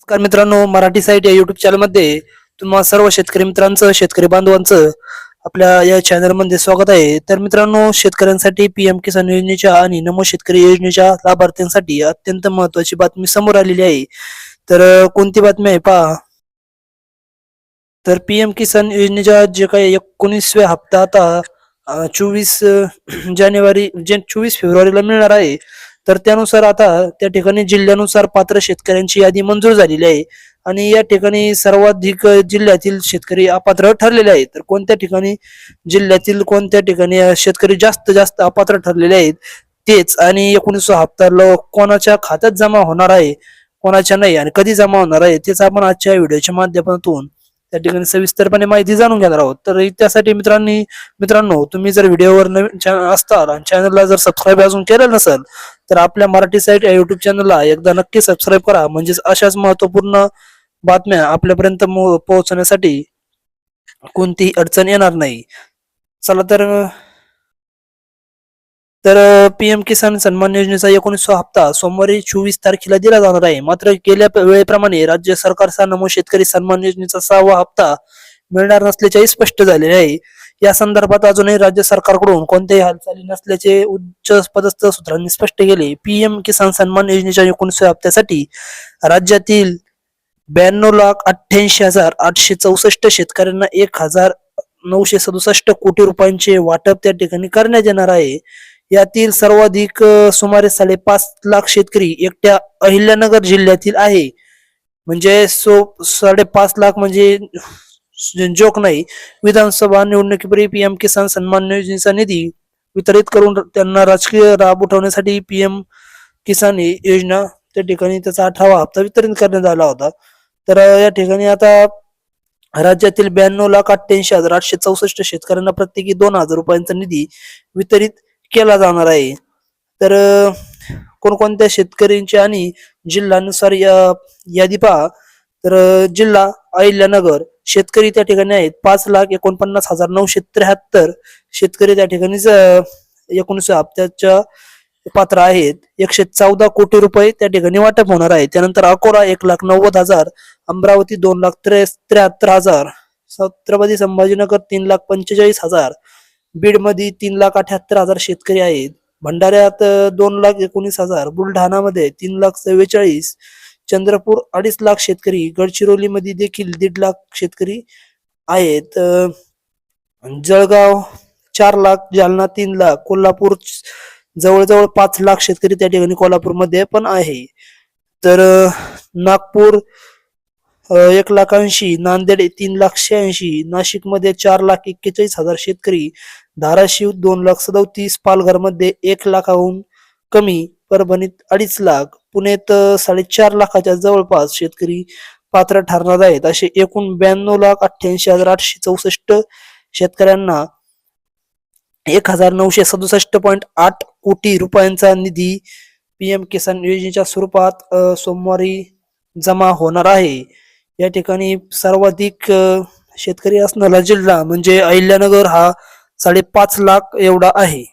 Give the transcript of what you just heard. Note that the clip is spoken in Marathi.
नमस्कार मित्रांनो मराठी साईट या युट्यूब चॅनलमध्ये तुम्हा सर्व शेतकरी मित्रांचं शेतकरी बांधवांचं आपल्या या चॅनलमध्ये स्वागत आहे. तर मित्रांनो शेतकऱ्यांसाठी पीएम किसान योजनेच्या आणि नमो शेतकरी योजनेच्या लाभार्थ्यांसाठी अत्यंत महत्वाची बातमी समोर आलेली आहे. तर कोणती बातमी आहे? पहा. तर पीएम किसान योजनेच्या जे काही एकोणीसव्या हप्ता आता चोवीस जानेवारी जे चोवीस फेब्रुवारीला मिळणार आहे. तर त्यानुसार आता त्या ठिकाणी जिल्ह्यानुसार पात्र शेतकऱ्यांची यादी मंजूर झालेली आहे. आणि या ठिकाणी सर्वाधिक जिल्ह्यातील शेतकरी अपात्र ठरलेले आहेत. तर कोणत्या ठिकाणी जिल्ह्यातील कोणत्या ठिकाणी शेतकरी जास्त जास्त अपात्र ठरलेले आहेत तेच आणि एकोणीसवा हप्ता लो- कोणाच्या खात्यात जमा होणार आहे कोणाच्या नाही आणि कधी जमा होणार आहे तेच आपण आजच्या व्हिडिओच्या माध्यमातून त्या ठिकाणी सविस्तरपणे माहिती जाणून घेणार आहोत. तर त्यासाठी मित्रांनी मित्रांनो तुम्ही जर व्हिडिओवर नवीन चॅनल असताल आणि चॅनलला जर सबस्क्राईब अजून केलं नसेल तर आपल्या मराठी साईट या युट्यूब चॅनलला एकदा नक्की सबस्क्राईब करा. म्हणजेच अशाच महत्त्वपूर्ण बातम्या आपल्यापर्यंत पोहोचण्यासाठी कोणतीही अडचण येणार नाही. चला तर तर पीएम किसान सन्मान योजनेचा एकोणीसवा हप्ता सोमवारी चोवीस तारखेला दिला जाणार आहे. मात्र गेल्या वेळेप्रमाणे राज्य सरकारचा नमो शेतकरी सन्मान योजनेचा सहावा हप्ता मिळणार नसल्याचेही स्पष्ट झालेले आहे. या संदर्भात अजूनही राज्य सरकारकडून कोणत्याही हालचाली नसल्याचे उच्च पदस्थ सूत्रांनी स्पष्ट केले. पीएम किसान सन्मान योजनेच्या एकोणीसव्या हप्त्यासाठी राज्यातील ब्याण्णव लाख अठ्ठ्याऐंशी हजार आठशे चौसष्ट शेतकऱ्यांना एक हजार नऊशे सदुसष्ट कोटी रुपयांचे वाटप त्या ठिकाणी करण्यात येणार आहे. यातील सर्वाधिक सुमारे साडेपाच लाख शेतकरी एकट्या अहिल्यानगर जिल्ह्यातील आहे. म्हणजे सो साडेपाच लाख म्हणजे जोक नाही. विधानसभा निवडणुकीपूर्वी पीएम किसान सन्मान योजनेचा निधी वितरित करून त्यांना राजकीय राब उठवण्यासाठी पीएम किसान योजना त्या ठिकाणी त्याचा अठरावा हप्ता वितरित करण्यात आला होता. तर या ठिकाणी आता राज्यातील ब्याण्णव लाख अठ्ठ्याऐंशी हजार आठशे चौसष्ट शेतकऱ्यांना प्रत्येकी दोन हजार रुपयांचा निधी वितरित केला जाणार आहे. तर कोणकोणत्या शेतकऱ्यांची आणि जिल्ह्यानुसार या यादी पहा. तर जिल्हा अहिल्यानगर शेतकरी त्या ठिकाणी आहेत. पाच लाख एकोणपन्नास हजार नऊशे त्र्याहत्तर शेतकरी त्या ठिकाणी एकोणीस हप्त्याच्या पात्र आहेत. एकशे चौदा कोटी रुपये त्या ठिकाणी वाटप होणार आहे. त्यानंतर अकोला एक लाख नव्वद हजार अमरावती दोन लाख त्रे त्र्याहत्तर हजार छत्रपती संभाजीनगर तीन लाख पंचेचाळीस हजार बीडमध्ये तीन लाख अठ्याहत्तर हजार शेतकरी आहेत. भंडाऱ्यात दोन लाख एकोणीस हजार बुलढाणामध्ये तीन लाख चव्वेचाळीस चंद्रपूर अडीच लाख शेतकरी गडचिरोली मध्ये देखील दीड लाख शेतकरी आहेत. जळगाव चार लाख जालना तीन लाख कोल्हापूर जवळजवळ पाच लाख शेतकरी त्या ठिकाणी कोल्हापूरमध्ये पण आहे. तर नागपूर एक लाख ऐंशी नांदेड तीन लाख शहाऐंशी नाशिकमध्ये चार लाख एक्केचाळीस हजार शेतकरी धाराशिव दोन लाख सदोतीस पालघरमध्ये एक लाखाहून कमी परभणीत अडीच लाख. पुण्यात साडेचार लाखाच्या जवळपास शेतकरी पात्र ठरणार आहेत. असे एकूण ब्याण्णव लाख अठ्ठ्याऐंशी हजार आठशे चौसष्ट शेतकऱ्यांना एक हजार नऊशे सदुसष्ट पॉईंट आठ कोटी रुपयांचा निधी पीएम किसान योजनेच्या स्वरूपात सोमवारी जमा होणार आहे. या ठिकाणी सर्वाधिक शेतकरी असणारा जिल्हा म्हणजे अहिल्यानगर हा साडेपाच लाख एवढा आहे.